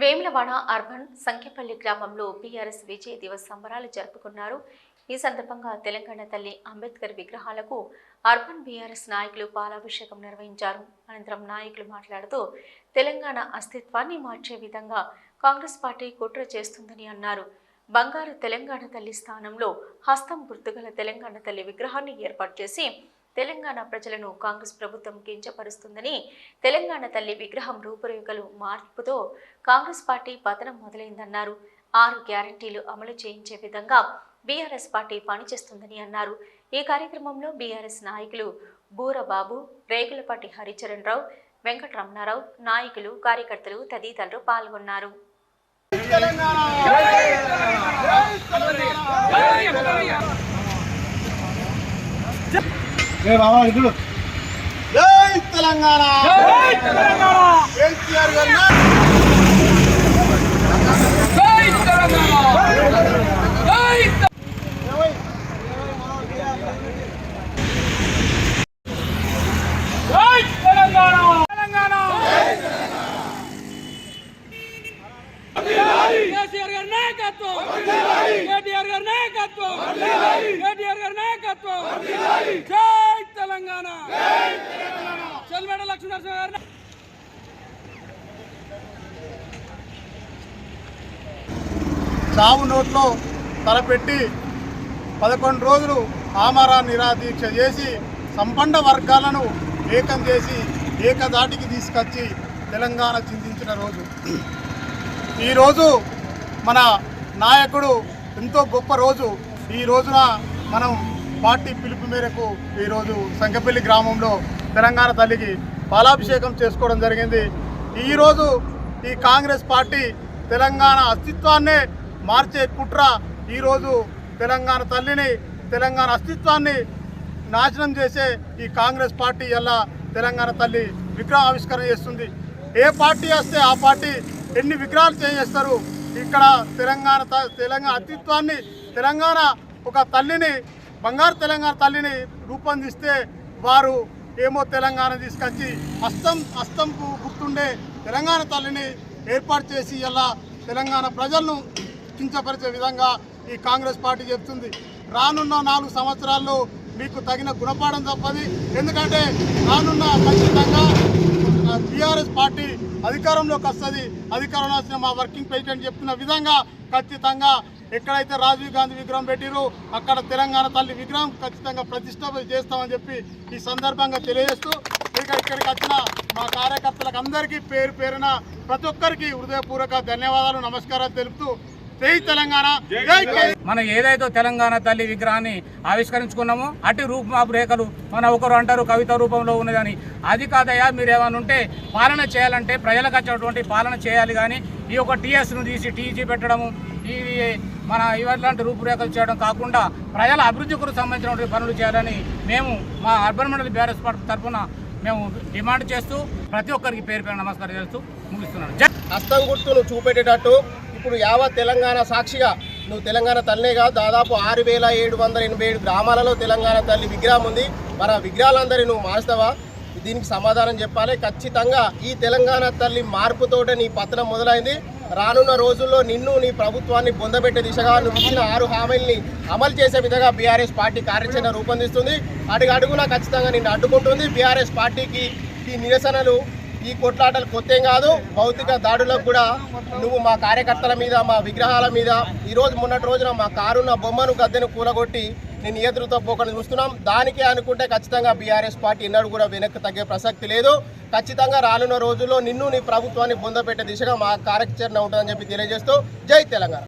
Vemulawada urban Sankhyapalli గ్రామంలో BRS విజయ దివస్ సంబరాలు జరుపుకున్నారు. ఈ సందర్భంగా తెలంగాణ తల్లి అంబేద్కర్ విగ్రహాలకు అర్బన్ బీఆర్ఎస్ నాయకులు పాలాభిషేకం నిర్వహించారు. అనంతరం నాయకులు మాట్లాడుతూ తెలంగాణ అస్తిత్వాన్ని మార్చే విధంగా కాంగ్రెస్ పార్టీ కుట్ర చేస్తుందని అన్నారు. బంగారు తెలంగాణ తల్లి స్థానంలో హస్తం గుర్తుగల తెలంగాణ తల్లి విగ్రహాన్ని ఏర్పాటు చేసి తెలంగాణ ప్రజలను కాంగ్రెస్ ప్రభుత్వం కించపరుస్తుందని తెలంగాణ తల్లి విగ్రహం రూపురేఖలు మార్పుతో కాంగ్రెస్ పార్టీ పతనం మొదలైందన్నారు. ఆరు గ్యారంటీలు అమలు చేయించే విధంగా బీఆర్ఎస్ పార్టీ పనిచేస్తుందని అన్నారు. ఈ కార్యక్రమంలో బీఆర్ఎస్ నాయకులు బూరబాబు రేగులపాటి హరిచరణ్ రావు వెంకటరమణారావు నాయకులు కార్యకర్తలు తదితరులు పాల్గొన్నారు. జై తెలంగాణ! కేసీఆర్ గారి? కేసీఆర్ గారి నాయకత్వం! కేటీఆర్ గారి నాయకత్వం! కేటీఆర్ గారి నాయకత్వం! జై తెలంగాణ. చెల్మేడ గారి చావు నోట్లో తలపెట్టి పదకొండు రోజులు ఆమరా నిరాదీక్ష చేసి సంపన్న వర్గాలను ఏకం చేసి ఏకదాటికి తీసుకొచ్చి తెలంగాణ చిందించిన రోజు. ఈరోజు మన నాయకుడు ఎంతో గొప్ప రోజు. ఈ రోజున మనం పార్టీ పిలుపు మేరకు ఈరోజు సంగపల్లి గ్రామంలో తెలంగాణ తల్లికి పాలాభిషేకం చేసుకోవడం జరిగింది. ఈరోజు ఈ కాంగ్రెస్ పార్టీ తెలంగాణ అస్తిత్వాన్నే మార్చే కుట్ర ఈరోజు తెలంగాణ తల్లిని తెలంగాణ అస్తిత్వాన్ని నాశనం చేసే ఈ కాంగ్రెస్ పార్టీ ఎలా తెలంగాణ తల్లి విగ్రహ ఆవిష్కరణ చేస్తుంది. ఏ పార్టీ వస్తే ఆ పార్టీ ఎన్ని విగ్రహాలు చేస్తారు ఇక్కడ తెలంగాణ త- తెలంగాణ అస్తిత్వాన్ని తెలంగాణ ఒక తల్లిని బంగారు తెలంగాణ తల్లిని రూపొందిస్తే వారు ఏమో తెలంగాణ తీసుకొచ్చి హస్తం హస్తంకు గుర్తుండే తెలంగాణ తల్లిని ఏర్పాటు చేసి ఇలా తెలంగాణ ప్రజలను కించపరిచే విధంగా ఈ కాంగ్రెస్ పార్టీ చెప్తుంది. రానున్న నాలుగు సంవత్సరాల్లో మీకు తగిన గుణపాఠం తప్పది. ఎందుకంటే రానున్న ఖచ్చితంగా టీఆర్ఎస్ పార్టీ అధికారంలోకి వస్తుంది అధికారంలో వచ్చిన మా వర్కింగ్ ప్రెసిడెంట్ చెప్తున్న విధంగా ఖచ్చితంగా ఎక్కడైతే రాజీవ్ గాంధీ విగ్రహం పెట్టిరో అక్కడ తెలంగాణ తల్లి విగ్రహం ఖచ్చితంగా ప్రతిష్టాపన చేస్తామని చెప్పి ఈ సందర్భంగా తెలియజేస్తూ ఇక ఇక్కడికి వచ్చిన మా కార్యకర్తలకు అందరికీ పేరు పేరున ప్రతి ఒక్కరికి హృదయపూర్వక ధన్యవాదాలు నమస్కారాలు తెలుపుతూ తెలంగాణ మనం ఏదైతే తెలంగాణ తల్లి విగ్రహాన్ని ఆవిష్కరించుకున్నామో అటు రూపమాపు రేఖలు మన ఒకరు అంటారు కవిత రూపంలో ఉన్నదని. అది కాదయ్యా మీరు ఏమైనా ఉంటే పాలన చేయాలంటే ప్రజలకు వచ్చినటువంటి పాలన చేయాలి కానీ ఈ యొక్క టీఎస్ను తీసి టీజీ పెట్టడము ఈ మన ఇలాంటి రూపురేఖలు చేయడం కాకుండా ప్రజల అభివృద్ధి కొరకు సంబంధించినటువంటి పనులు చేయాలని మేము మా అర్బన్ మండలి బీఆర్ఎస్ పార్టీ తరఫున మేము డిమాండ్ చేస్తూ ప్రతి ఒక్కరికి పేరు పేరు నమస్కారం చేస్తూ హస్తం గుర్తును చూపెట్టేటట్టు ఇప్పుడు యావత్ తెలంగాణ సాక్షిగా నువ్వు తెలంగాణ తల్లే కాదు దాదాపు ఆరు వేల ఏడు వందల ఎనభై ఏడు గ్రామాలలో తెలంగాణ తల్లి విగ్రహం ఉంది. మరి ఆ విగ్రహాలందరి నువ్వు మార్స్తావా? దీనికి సమాధానం చెప్పాలి. ఖచ్చితంగా ఈ తెలంగాణ తల్లి మార్పుతోటే నీ పతనం మొదలైంది. రానున్న రోజుల్లో నిన్ను నీ ప్రభుత్వాన్ని బొందబెట్టే దిశగా నువ్వు ఇచ్చిన ఆరు హామీల్ని అమలు చేసే విధంగా బీఆర్ఎస్ పార్టీ కార్యాచరణ రూపొందిస్తుంది. అడుగు అడుగునా ఖచ్చితంగా నిన్ను అడ్డుకుంటుంది. బీఆర్ఎస్ పార్టీకి ఈ నిరసనలు ఈ కొట్లాటలు కొత్తేం కాదు. భౌతిక దాడులకు కూడా నువ్వు మా కార్యకర్తల మీద మా విగ్రహాల మీద ఈరోజు మొన్నటి రోజున మా కారున్న బొమ్మను గద్దెను కూలగొట్టి నేను ఎదురుతో పోకుండా చూస్తున్నాం. దానికే అనుకుంటే ఖచ్చితంగా బీఆర్ఎస్ పార్టీ ఎన్నడూ కూడా వెనక్కి తగ్గే ప్రసక్తి లేదు. ఖచ్చితంగా రానున్న రోజుల్లో నిన్ను నీ ప్రభుత్వాన్ని బొందపెట్టే దిశగా మా కార్యాచరణ ఉంటుందని చెప్పి తెలియజేస్తూ జై తెలంగాణ.